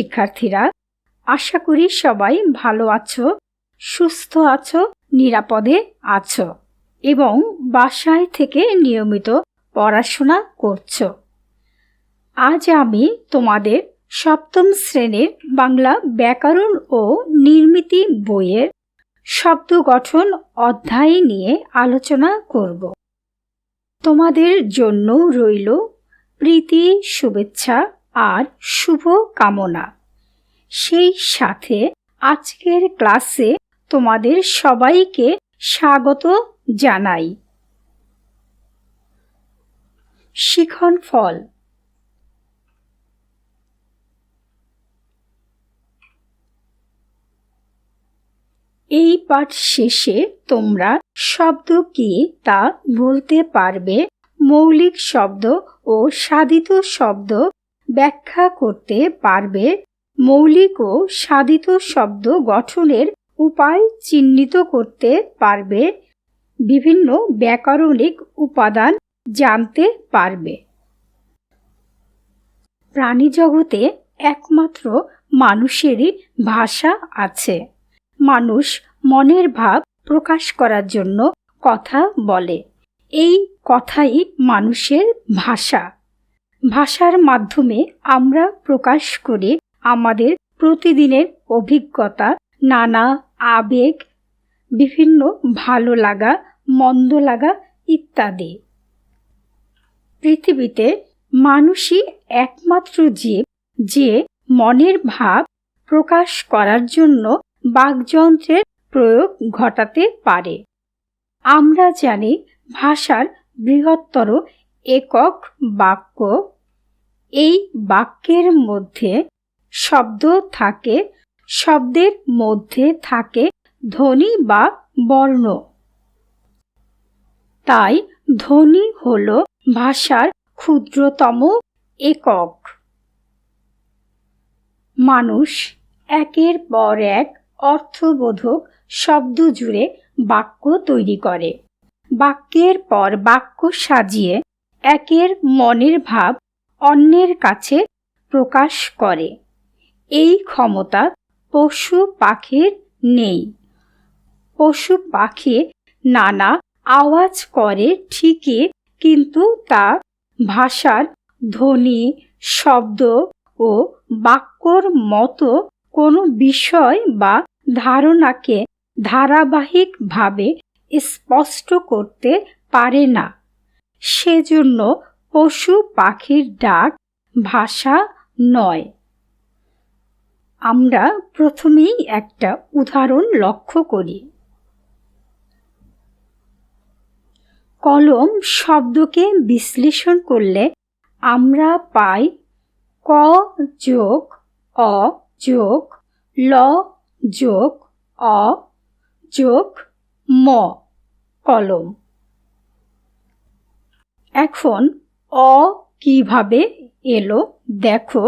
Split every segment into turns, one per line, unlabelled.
শিক্ষার্থীরা, আশা করি সবাই ভালো আছো, সুস্থ আছো, নিরাপদে আছো এবং বাসায় থেকে নিয়মিত পড়াশোনা করছ। আজ আমি তোমাদের সপ্তম শ্রেণির বাংলা ব্যাকরণ ও নির্মিতি বইয়ের শব্দ গঠন অধ্যায় নিয়ে আলোচনা করব। তোমাদের জন্য রইল প্রীতি, শুভেচ্ছা আর শুভ কামনা। সেই সাথে আজকের ক্লাসে তোমাদের সবাইকে স্বাগত জানাই। শিখন ফল। এই পাঠ শেষে তোমরা শব্দ কি তা বলতে পারবে, মৌলিক শব্দ ও সাধিত শব্দ ব্যাখ্যা করতে পারবে মৌলিক ও সাধিত শব্দ গঠনের উপায় চিহ্নিত করতে পারবে, বিভিন্ন ব্যাকরণিক উপাদান জানতে পারবে। প্রাণী জগতে একমাত্র মানুষেরই ভাষা আছে। মানুষ মনের ভাব প্রকাশ করার জন্য কথা বলে। এই কথাই মানুষের ভাষা। ভাষার মাধ্যমে আমরা প্রকাশ করে আমাদের প্রতিদিনের অভিজ্ঞতা, নানা আবেগ, বিভিন্ন ভালো লাগা, মন্দ লাগা ইত্যাদি। পৃথিবীতে মানুষই একমাত্র জীব যে মনের ভাব প্রকাশ করার জন্য বাকযন্ত্রের প্রয়োগ ঘটাতে পারে। আমরা জানি ভাষার বৃহত্তর একক বাক্য। এই বাক্যের মধ্যে শব্দ থাকে, শব্দের মধ্যে থাকে ধ্বনি বা বর্ণ। তাই ধ্বনি হল ভাষার ক্ষুদ্রতম একক। মানুষ একের পর এক অর্থবোধক শব্দ জুড়ে বাক্য তৈরি করে। বাক্যের পর বাক্য সাজিয়ে একের মনের ভাব অন্যের কাছে প্রকাশ করে। এই ক্ষমতা পশু পাখির নেই। পশু পাখি নানা আওয়াজ করে ঠিকই, কিন্তু তা ভাষার ধ্বনি, শব্দ ও বাক্যর মতো কোনো বিষয় বা ধারণাকে ধারাবাহিকভাবে স্পষ্ট করতে পারে না। সেজন্য পশু পাখির ডাক ভাষা নয়। আমরা প্রথমেই একটা উদাহরণ লক্ষ্য করি। কলম শব্দকে বিশ্লেষণ করলে আমরা পাই ক যোগ অ যোগ, ল যোগ, অ যোগ, ম কলম। এখন অ কীভাবে এলো দেখো।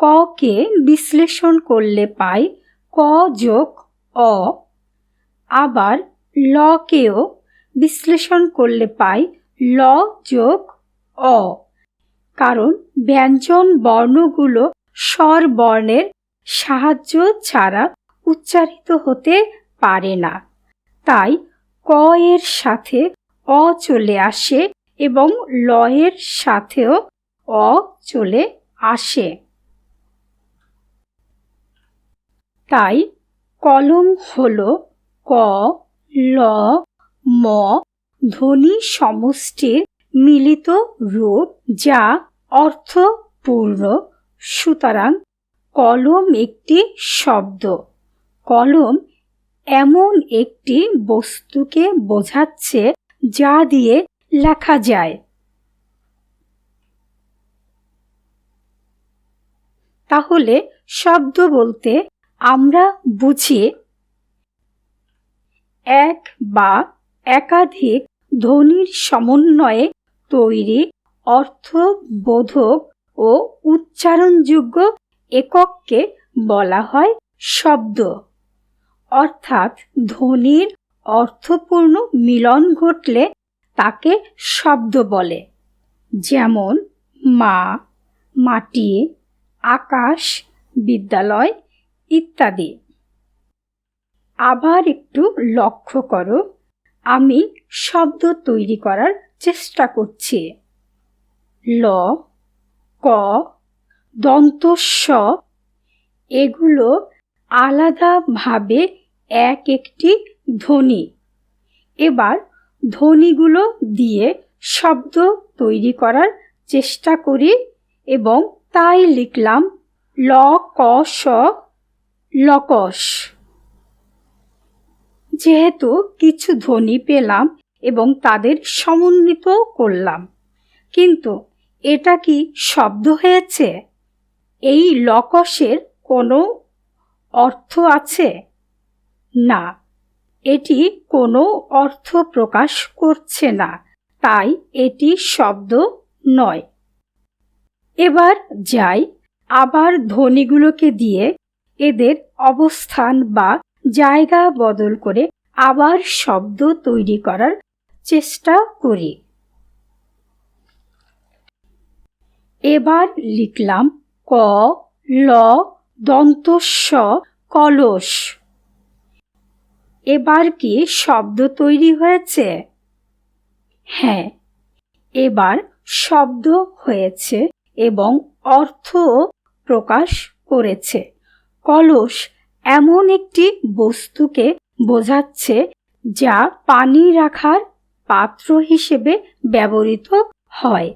ক কে বিশ্লেষণ করলে পাই ক যোগ অ। আবার ল কেও বিশ্লেষণ করলে পাই ল যোগ অ। কারণ ব্যঞ্জন বর্ণগুলো স্বর বর্ণের সাহায্য ছাড়া উচ্চারিত হতে পারে না। তাই ক এর সাথে অ চলে আসে এবং লয়ের সাথেও অ চলে আসে। তাই কলম হল ক, ল, ম ধ্বনি সমষ্টির মিলিত রূপ যা অর্থপূর্ণ। সুতরাং কলম একটি শব্দ। কলম এমন একটি বস্তুকে বোঝাচ্ছে যা দিয়ে লেখা যায়। তাহলে শব্দ বলতে আমরা বুঝি এক বা একাধিক ধ্বনির সমন্বয়ে তৈরি অর্থবোধক ও উচ্চারণযোগ্য একককে বলা হয় শব্দ। অর্থাৎ ধ্বনির অর্থপূর্ণ মিলন ঘটলে তাকে শব্দ বলে। যেমন, মা, মাটি, আকাশ, বিদ্যালয় ইত্যাদি। আবার একটু লক্ষ্য করো, আমি শব্দ তৈরি করার চেষ্টা করছি। ল, ক দন্ত স এগুলো আলাদাভাবে এক একটি ধ্বনি। এবার ধ্বনিগুলো দিয়ে শব্দ তৈরি করার চেষ্টা করি এবং তাই লিখলাম ল, ক, স লকস যেহেতু কিছু ধ্বনি পেলাম এবং তাদের সমন্বিত করলাম, কিন্তু এটা কি শব্দ হয়েছে? এই লকসের কোনো অর্থ আছে? না। এটি কোনো অর্থ প্রকাশ করছে না, তাই এটি শব্দ নয়। এবার যাই, আবার ধ্বনিগুলোকে দিয়ে এদের অবস্থান বা জায়গা বদল করে আবার শব্দ তৈরি করার চেষ্টা করি। এবার লিখলাম ক, ল দন্ত স কলস। এবার কি শব্দ তৈরি হয়েছে? হ্যাঁ এবার শব্দ হয়েছে এবং অর্থ প্রকাশ করেছে। কলস এমন একটি বস্তুকে বোঝাচ্ছে যা পানি রাখার পাত্র হিসেবে ব্যবহৃত হয়।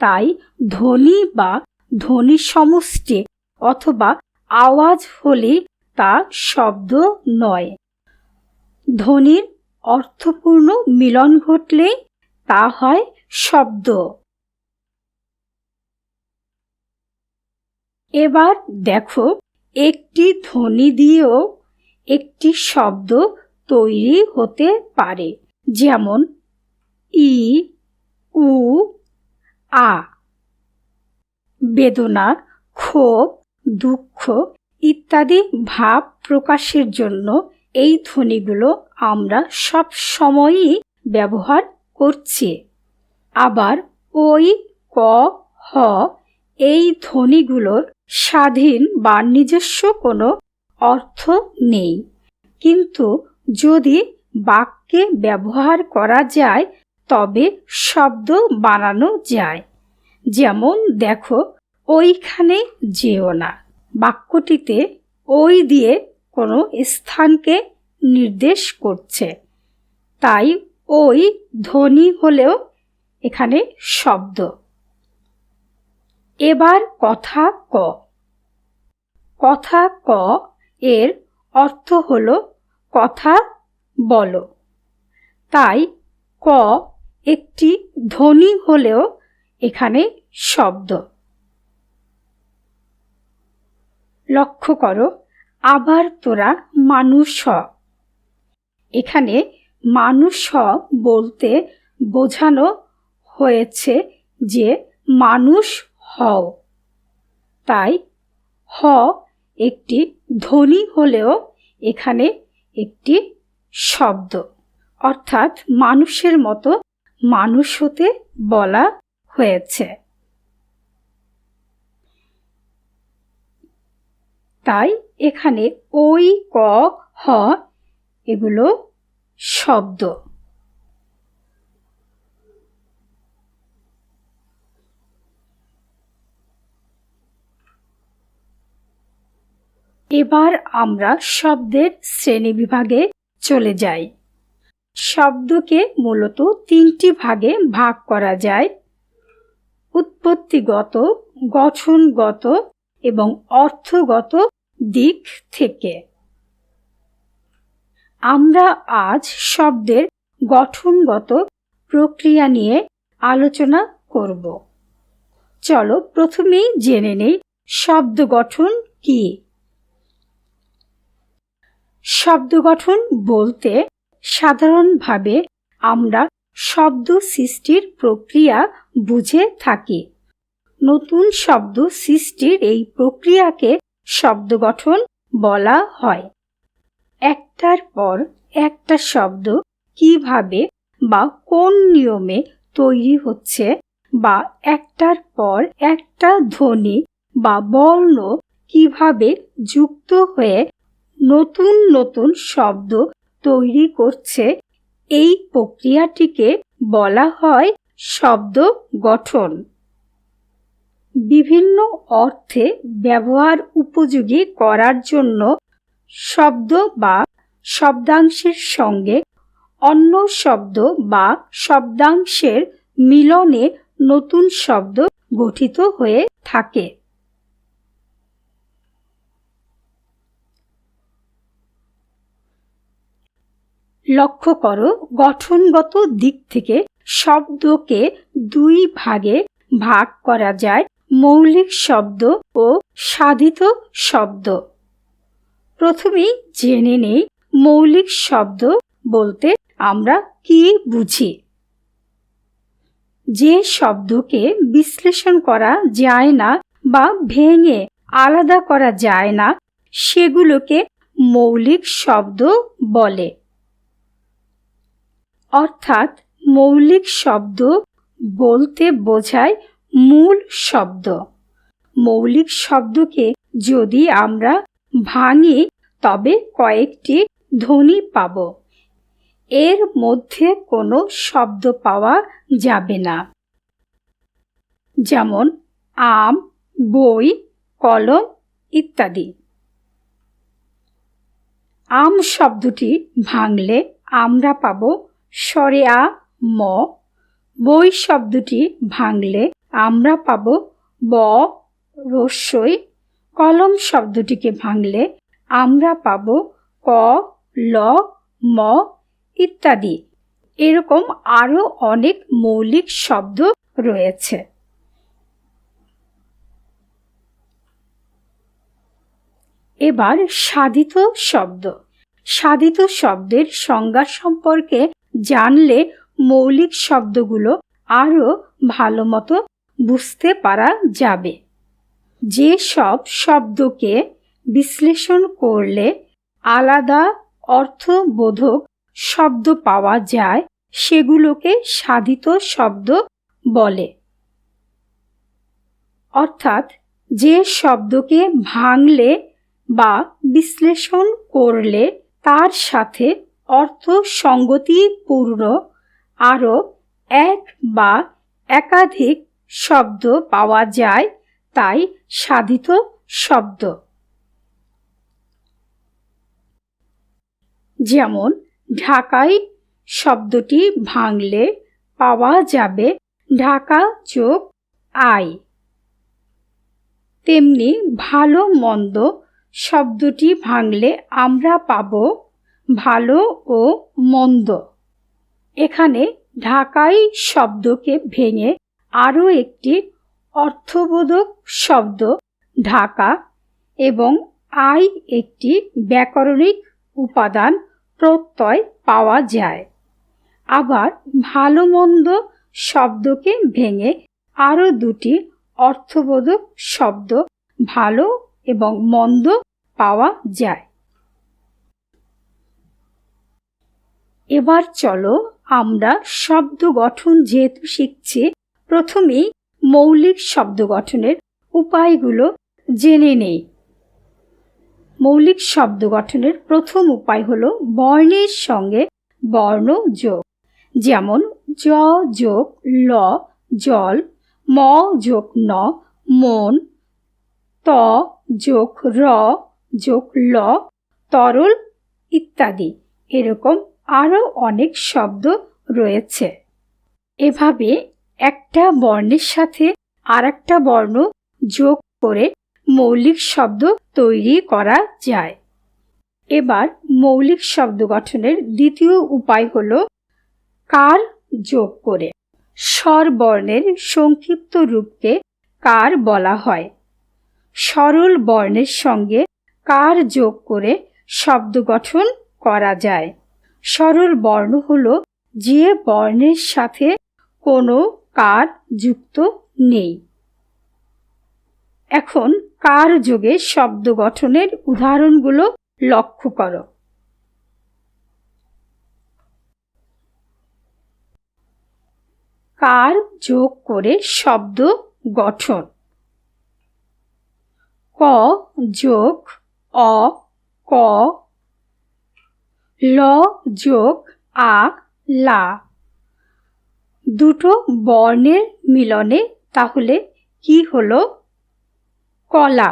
তাই ধ্বনি বা ধ্বনি সমষ্টি অথবা আওয়াজ হলে তা শব্দ নয়। ধ্বনির অর্থপূর্ণ মিলন ঘটলেই তা হয় শব্দ। এবার দেখো, একটি ধ্বনি দিয়েও একটি শব্দ তৈরি হতে পারে, যেমন ই, উ, আ। বেদনা ক্ষোভ, দুঃখ ইত্যাদি ভাব প্রকাশের জন্য এই ধ্বনিগুলো আমরা সব সময়ই ব্যবহার করছি। আবার ওই ক, হ এই ধ্বনিগুলোর স্বাধীন বা নিজস্ব কোনো অর্থ নেই। কিন্তু যদি বাক্যে ব্যবহার করা যায়, তবে শব্দ বানানো যায়। যেমন দেখো, ওইখানে যেও না। বাক্যটিতে ওই দিয়ে কোনো স্থানকে নির্দেশ করছে। তাই ওই ধ্বনি হলেও এখানে শব্দ। এবার কথা ক। কথা ক এর অর্থ হল কথা বলো। তাই ক একটি ধ্বনি হলেও এখানে শব্দ। লক্ষ্য করো, আবার তোরা মানুষ হ। এখানে মানুষ হ বলতে বোঝানো হয়েছে যে মানুষ হও। তাই হ একটি ধ্বনি হলেও এখানে একটি শব্দ। অর্থাৎ মানুষের মতো মানুষ হতে বলা হয়েছে। তাই এখানে ওই, ক, হ এগুলো শব্দ। এবার আমরা শব্দের শ্রেণি বিভাগে চলে যাই। শব্দকে মূলত তিনটি ভাগে ভাগ করা যায়। উৎপত্তিগত, গঠনগত এবং অর্থগত দিক থেকে। আমরা আজ শব্দের গঠনগত প্রক্রিয়া নিয়ে আলোচনা করব। চলো প্রথমেই জেনে নেই শব্দ গঠন কি। শব্দ গঠন বলতে সাধারণভাবে আমরা শব্দ সৃষ্টির প্রক্রিয়া বুঝে থাকি। নতুন শব্দ সৃষ্টির এই প্রক্রিয়াকে শব্দ গঠন বলা হয়। একটার পর একটা শব্দ কীভাবে বা কোন নিয়মে তৈরি হচ্ছে বা একটার পর একটা ধ্বনি বা বর্ণ কীভাবে যুক্ত হয়ে নতুন নতুন শব্দ তৈরি করছে, এই প্রক্রিয়াটিকে বলা হয় শব্দ গঠন। বিভিন্ন অর্থে ব্যবহার উপযোগী করার জন্য শব্দ বা শব্দাংশের সঙ্গে অন্য শব্দ বা শব্দাংশের মিলনে নতুন শব্দ গঠিত হয়ে থাকে। লক্ষ্য করো, গঠনগত দিক থেকে শব্দকে দুই ভাগে ভাগ করা যায়। মৌলিক শব্দ ও সাধিত শব্দ। প্রথমেই জেনে নেই মৌলিক শব্দ বলতে আমরা কি বুঝি। যে শব্দকে বিশ্লেষণ করা যায় না বা ভেঙে আলাদা করা যায় না, সেগুলোকে মৌলিক শব্দ বলে। অর্থাৎ মৌলিক শব্দ বলতে বোঝায় মূল শব্দ। মৌলিক শব্দকে যদি আমরা ভাঙি, তবে কয়েকটি ধ্বনি পাব। এর মধ্যে কোনো শব্দ পাওয়া যাবে না। যেমন, আম, বই, কলম ইত্যাদি। আম শব্দটি ভাঙলে আমরা পাব স্বরে আ ম। বই শব্দটি ভাঙলে আমরা পাব ব, রস্যই। কলম শব্দটিকে ভাঙলে আমরা পাব ক, ল, ম ইত্যাদি। এরকম আরও অনেক মৌলিক শব্দ রয়েছে। এবার সাধিত শব্দ। সাধিত শব্দের সংজ্ঞা সম্পর্কে জানলে মৌলিক শব্দগুলো আরও ভালো মতো বুঝতে পারা যাবে। যে সব শব্দকে বিশ্লেষণ করলে আলাদা অর্থবোধক শব্দ পাওয়া যায়, সেগুলোকে সাধিত শব্দ বলে। অর্থাৎ যে শব্দকে ভাঙলে বা বিশ্লেষণ করলে তার সাথে অর্থ সঙ্গতিপূর্ণ আরও এক বা একাধিক শব্দ পাওয়া যায়, তাই সাধিত শব্দ। যেমন ঢাকাই শব্দটি ভাঙলে পাওয়া যাবে ঢাকা যোগ আই। তেমনি ভালো মন্দ শব্দটি ভাঙলে আমরা পাব ভালো ও মন্দ। এখানে ঢাকাই শব্দকে ভেঙে আরও একটি অর্থবোধক শব্দ, ঢাকা, এবং আই একটি ব্যাকরণিক উপাদান প্রত্যয় পাওয়া যায়। আবার ভালো মন্দ শব্দকে ভেঙে আরও দুটি অর্থবোধক শব্দ ভালো এবং মন্দ পাওয়া যায়। এবার চলো আমরা শব্দ গঠন যেহেতু শিখছি প্রথমেই মৌলিক শব্দ গঠনের উপায়গুলো জেনে নেই। মৌলিক শব্দ গঠনের প্রথম উপায় হলো বর্ণের সঙ্গে বর্ণ যোগ। যেমন, জ যোগ ল জল, ম যোগ ন মন, ত যোগ র যোগ ল, তরল ইত্যাদি। এরকম আরও অনেক শব্দ রয়েছে। এভাবে একটা বর্ণের সাথে আর একটা বর্ণ যোগ করে মৌলিক শব্দ তৈরি করা যায়। এবার মৌলিক শব্দ গঠনের দ্বিতীয় উপায় হল কার যোগ করে। স্বর বর্ণের সংক্ষিপ্ত রূপকে কার বলা হয়। সরল বর্ণের সঙ্গে কার যোগ করে শব্দ গঠন করা যায়। সরল বর্ণ হল যে বর্ণের সাথে কোনো কার যুক্ত নেই। এখন কার যোগে শব্দ গঠনের উদাহরণগুলো লক্ষ্য করো। কার যোগ করে শব্দ গঠন। ক যোগ অ, ক। ল যোগ আ, লা। দুটো বর্ণের মিলনে, তাহলে কি হলো? কলা।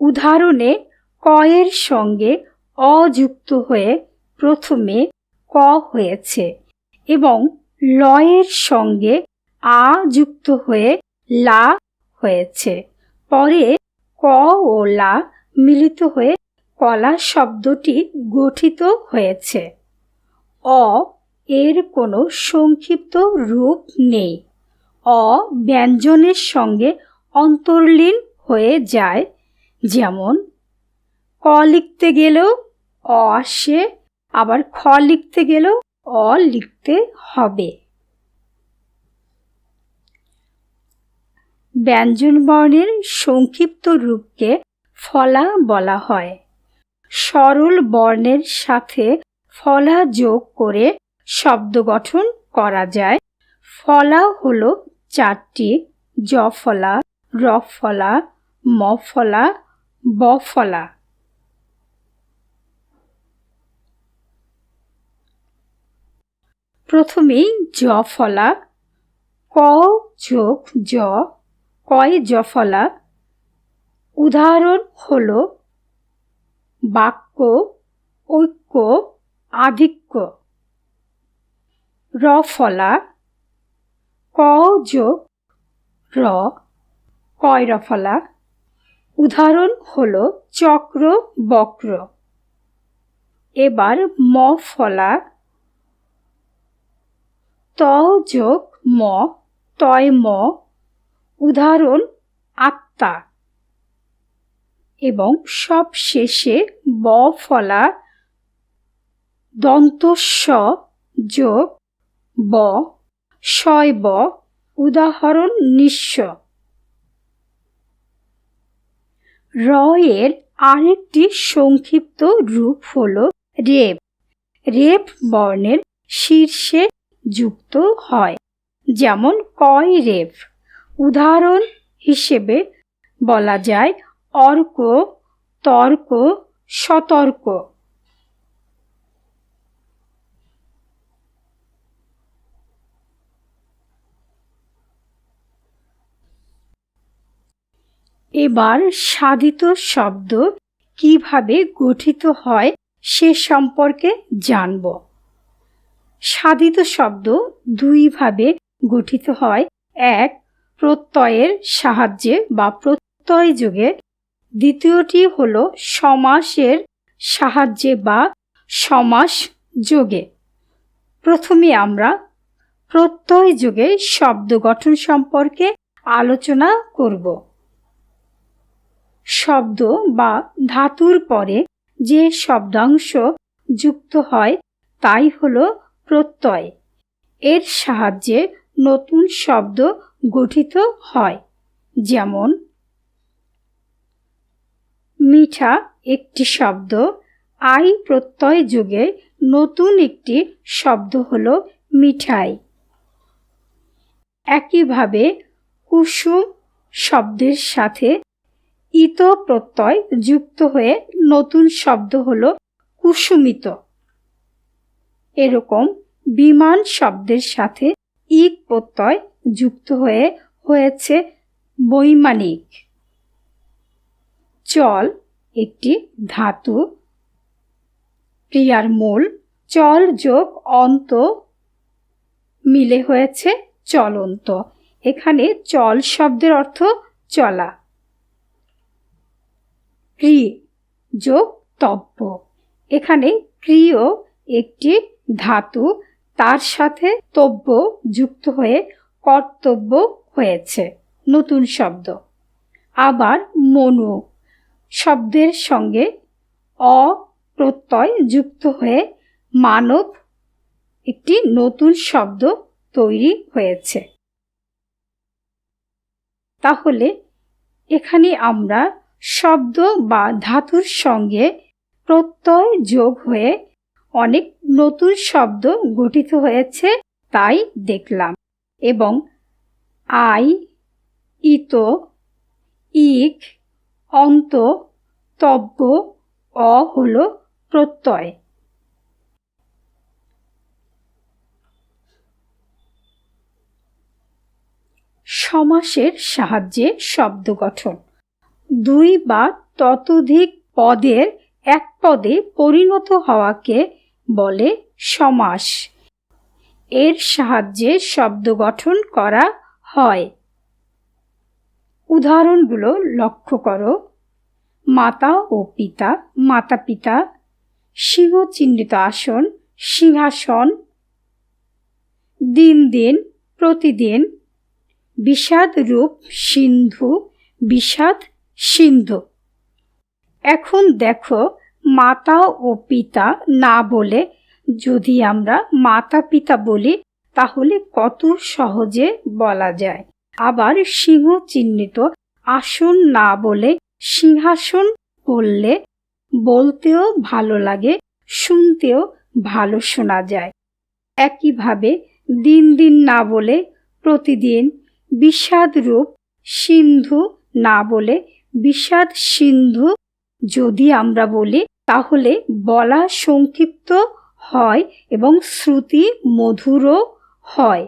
উদাহরণে, কয়ের সঙ্গে অযুক্ত হয়ে প্রথমে ক হয়েছে এবং লয়ের সঙ্গে আ যুক্ত হয়ে লা হয়েছে। পরে ক ও লা মিলিত হয়ে কলা শব্দটি গঠিত হয়েছে। অ এর কোনো সংক্ষিপ্ত রূপ নেই। অ ব্যঞ্জনের সঙ্গে অন্তর্লীন হয়ে যায়, যেমন, ক লিখতে গেলেও অ আসে, আবার খ লিখতে গেলেও অ লিখতে হবে। ব্যঞ্জন বর্ণের সংক্ষিপ্ত রূপকে ফলা বলা হয়। সরল বর্ণের সাথে ফলা যোগ করে শব্দ গঠন করা যায়। ফলা হলো চারটি জফলা রফলা মফলা বফলা প্রথমেই জ ফলা, ক যোগ জ, কয় জফলা উদাহরণ হল বাক্য, ঐক্য, আধিক্য। রফলা ক যোগ, র কয় রফলা উদাহরণ হল চক্র, বক্র। এবার ম ফলা, ত যোগ ম, তয় ম। উদাহরণ, আত্মা। এবং সব শেষে ব ফলা, দন্তস্ব যোগ ব, শয় ব, উদাহরণ নিঃস্ব। র এর আরেকটি সংক্ষিপ্ত রূপ হল রেপ রেপ বর্ণের শীর্ষে যুক্ত হয়, যেমন কয় রেপ উদাহরণ হিসেবে বলা যায় অর্ক, তর্ক, সতর্ক। এবার সাধিত শব্দ কীভাবে গঠিত হয় সে সম্পর্কে জানব। সাধিত শব্দ দুইভাবে গঠিত হয়। এক, প্রত্যয়ের সাহায্যে বা প্রত্যয় যোগে। দ্বিতীয়টি হল সমাসের সাহায্যে বা সমাস যোগে। প্রথমে আমরা প্রত্যয় যোগে শব্দ গঠন সম্পর্কে আলোচনা করব। শব্দ বা ধাতুর পরে যে শব্দাংশ যুক্ত হয়, তাই হল প্রত্যয়। এর সাহায্যে নতুন শব্দ গঠিত হয়, যেমন, মিঠা একটি শব্দ, আই প্রত্যয় যুগে নতুন একটি শব্দ হল মিঠাই। একইভাবে কুসুম শব্দের সাথে ইত প্রত্যয় যুক্ত হয়ে নতুন শব্দ হল কুসুমিত। এরকম বিমান শব্দের সাথে ইক প্রত্যয় যুক্ত হয়ে হয়েছে বৈমানিক। চল একটি ধাতু। ক্রিয়ার মূল চল যোগ অন্ত মিলে হয়েছে চলন্ত। এখানে চল শব্দের অর্থ চলা। ক্রি যোগ তব্য। এখানে ক্রিয় একটি ধাতু, তার সাথে তব্য যুক্ত হয়ে কর্তব্য হয়েছে। নতুন শব্দ। আবার মনু। শব্দের সঙ্গে অ প্রত্যয় যুক্ত হয়ে মানব একটি নতুন শব্দ তৈরি হয়েছে। তাহলে এখানে আমরা শব্দ বা ধাতুর সঙ্গে প্রত্যয় যোগ হয়ে অনেক নতুন শব্দ গঠিত হয়েছে, তাই দেখলাম। এবং আই, ইতো, ইক, অন্ত, তব্য, অ হল প্রত্যয়। সমাসের সাহায্যে শব্দ গঠন। দুই বা ততোধিক পদের এক পদে পরিণত হওয়াকে বলে সমাস। এর সাহায্যে শব্দ গঠন করা হয়। উদাহরণগুলো লক্ষ্য করো। মাতা ও পিতা মাতা পিতা সিংহ চিহ্নিত আসন, সিংহাসন, দিন দিন, প্রতিদিন বিষাদ রূপ সিন্ধু, বিষাদ সিন্ধু। এখন দেখো মাতা ও পিতা না বলে যদি আমরা মাতা পিতা বলি, তাহলে কত সহজে বলা যায়। আবার সিংহ চিহ্নিত আসন না বলে সিংহাসন বললে বলতেও ভালো লাগে, শুনতেও ভালো শোনা যায়। একইভাবে দিন দিন না বলে প্রতিদিন বিষাদ রূপ সিন্ধু না বলে বিষাদ সিন্ধু যদি আমরা বলি, তাহলে বলা সংক্ষিপ্ত হয় এবং শ্রুতি মধুরও হয়।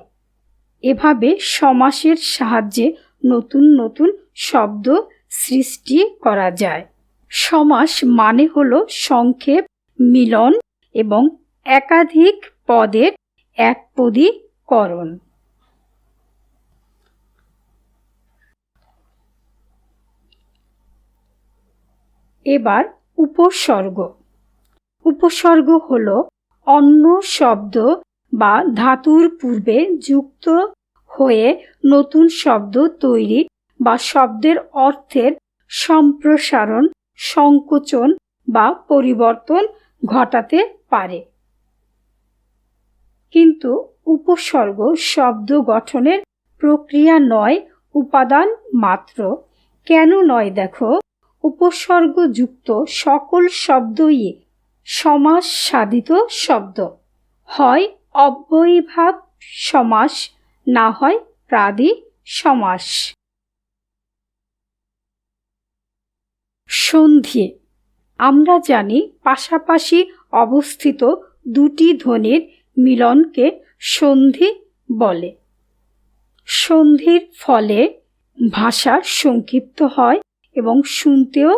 এভাবে সমাসের সাহায্যে নতুন নতুন শব্দ সৃষ্টি করা যায়। সমাস মানে হল সংক্ষেপ, মিলন এবং একাধিক পদের একপদীকরণ। এবার উপসর্গ। উপসর্গ হল অন্য শব্দ বা ধাতুর পূর্বে যুক্ত হয়ে নতুন শব্দ তৈরি বা শব্দের অর্থের সম্প্রসারণ, সংকোচন বা পরিবর্তন ঘটাতে পারে। কিন্তু উপসর্গ শব্দ গঠনের প্রক্রিয়া নয়, উপাদান মাত্র। কেন নয় দেখো? উপসর্গযুক্ত সকল শব্দই সমাস সাধিত শব্দ। হয় অব্যয়ীভাব সমাস, না হয় প্রাদি সমাস। সন্ধি আমরা জানি পাশাপাশি অবস্থিত দুটি ধ্বনির মিলনকে সন্ধি বলে। সন্ধির ফলে ভাষা সংক্ষিপ্ত হয়। এবং শুনতেও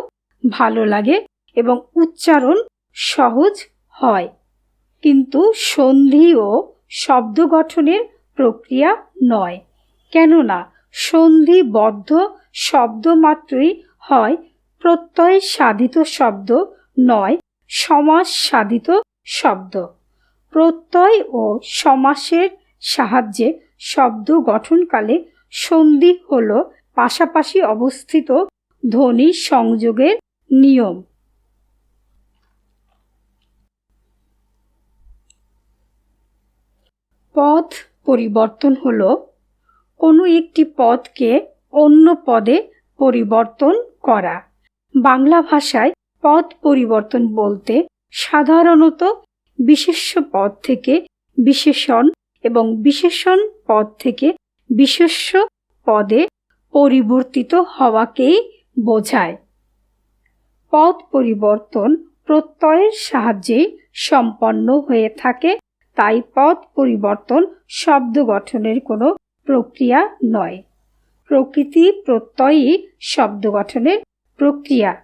ভালো লাগে এবং উচ্চারণ সহজ হয়। কিন্তু সন্ধি ও শব্দ গঠনের প্রক্রিয়া নয়। কেননা সন্ধিবদ্ধ শব্দ মাত্রই হয়, প্রত্যয় সাধিত শব্দ নয়, সমাস সাধিত শব্দ। প্রত্যয় ও সমাসের সাহায্যে শব্দ গঠনকালে সন্ধি হল পাশাপাশি অবস্থিত ধ্বনি সংযোগের নিয়ম। পদ পরিবর্তন হল, কোনো একটি পদকে অন্য পদে পরিবর্তন করা। বাংলা ভাষায় পদ পরিবর্তন বলতে সাধারণত বিশেষ্য পদ থেকে বিশেষণ এবং বিশেষণ পদ থেকে বিশেষ্য পদে পরিবর্তিত হওয়াকেই বোঝায়। পথ পরিবর্তন প্রত্যয়ের সাহায্যে সম্পন্ন হয়ে থাকে, তাই পথ পরিবর্তন শব্দ গঠনের কোনো প্রক্রিয়া নয়। প্রকৃতি প্রত্যয়ই শব্দ গঠনের প্রক্রিয়া।